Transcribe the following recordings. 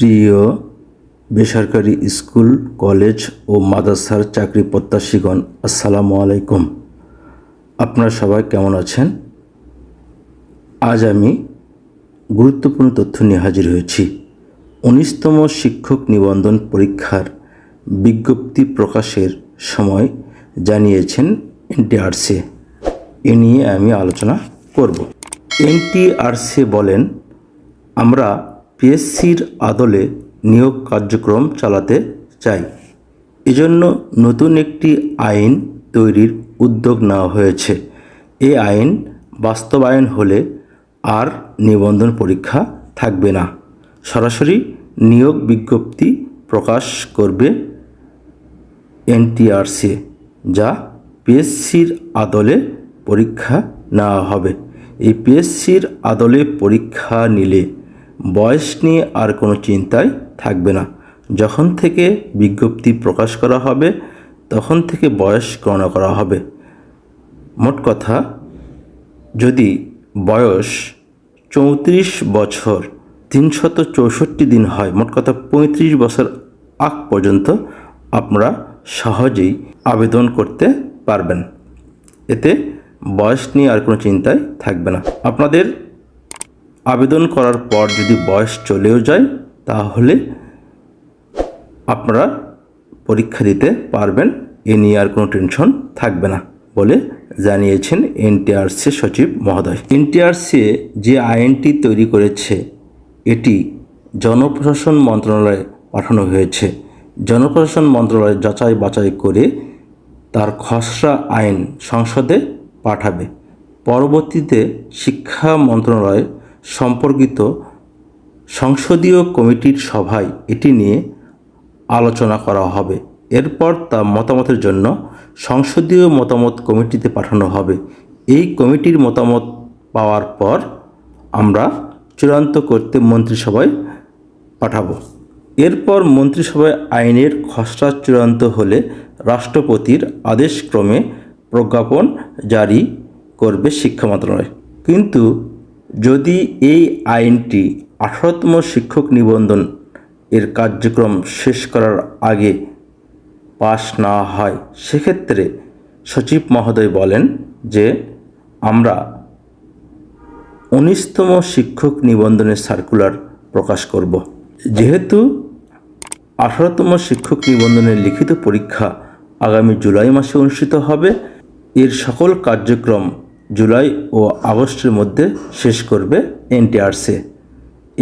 প্রিয় বেসরকারি school, college ও মাদ্রাসার চাকরি প্রত্যাশীগণ, আসসালামু আলাইকুম। আপনারা সবাই কেমন আছেন? আজ আমি গুরুত্বপূর্ণ তথ্য নিয়ে হাজির হয়েছি। উনিশতম শিক্ষক নিবন্ধন পরীক্ষার বিজ্ঞপ্তি প্রকাশের সময় জানিয়েছেন এনটিআরসি। এ নিয়ে আমি আলোচনা করব। এনটিআরসি বলেন, আমরা পিএসসির আদলে নিয়োগ কার্যক্রম চালাতে চাই। এজন্য নতুন একটি আইন তৈরির উদ্যোগ নেওয়া হয়েছে। এ আইন বাস্তবায়ন হলে আর নিবন্ধন পরীক্ষা থাকবে না। সরাসরি নিয়োগ বিজ্ঞপ্তি প্রকাশ করবে এনটিআরসি, যা পিএসসির আদলে পরীক্ষা নেওয়া হবে। এই পিএসসির আদলে পরীক্ষা নিলে বয়স নিয়ে আর কোনো চিন্তায় থাকবে না। যখন থেকে বিজ্ঞপ্তি প্রকাশ করা হবে, তখন থেকে বয়স গণনা করা হবে। মোট কথা, যদি বয়স চৌত্রিশ বছর, তিনশত চৌষট্টি দিন হয়, মোট কথা পঁয়ত্রিশ বছর আগ পর্যন্ত আপনারা সহজেই আবেদন করতে পারবেন। এতে বয়স নিয়ে আর কোনো চিন্তায় থাকবে না। আপনাদের আবেদন করার পর যদি বয়স চলেও যায়, তাহলে আপনারা পরীক্ষা দিতে পারবেন। এ নিয়ে আর কোনো টেনশন থাকবে না বলে জানিয়েছেন এনটিআরসি সচিব মহোদয়। এনটিআরসি যে আইনটি তৈরি করেছে, এটি জনপ্রশাসন মন্ত্রণালয়ে পাঠানো হয়েছে। জনপ্রশাসন মন্ত্রণালয় যাচাই বাছাই করে তার খসড়া আইন সংসদে পাঠাবে। পরবর্তীতে শিক্ষা মন্ত্রণালয় সম্পর্কিত সংসদীয় কমিটির সভায় এটি নিয়ে আলোচনা করা হবে। এরপর তা মতামতের জন্য সংসদীয় মতামত কমিটিতে পাঠানো হবে। এই কমিটির মতামত পাওয়ার পর আমরা চূড়ান্ত করতে মন্ত্রিসভায় পাঠাবো। এরপর মন্ত্রিসভায় আইনের খসড়া চূড়ান্ত হলে রাষ্ট্রপতির আদেশক্রমে প্রজ্ঞাপন জারি করবে শিক্ষা মন্ত্রণালয়। কিন্তু যদি এই আইনটি আঠারোতম শিক্ষক নিবন্ধন এর কার্যক্রম শেষ করার আগে পাশ না হয়, সেক্ষেত্রে সচিব মহোদয় বলেন যে আমরা উনিশতম শিক্ষক নিবন্ধনের সার্কুলার প্রকাশ করব। যেহেতু আঠারোতম শিক্ষক নিবন্ধনের লিখিত পরীক্ষা আগামী জুলাই মাসে অনুষ্ঠিত হবে, এর সকল কার্যক্রম জুলাই ও আগস্টের মধ্যে শেষ করবে এনটিআরসি।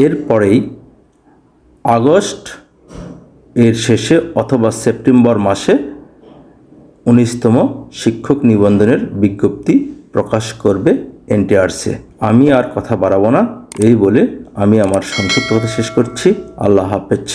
এরপরেই আগস্ট এর শেষে অথবা সেপ্টেম্বর মাসে উনিশতম শিক্ষক নিবন্ধনের বিজ্ঞপ্তি প্রকাশ করবে এনটিআরসি। আমি আর কথা বাড়াবো না, এই বলে আমি আমার সংক্ষিপ্ত শেষ করছি। আল্লাহ হাফেজ।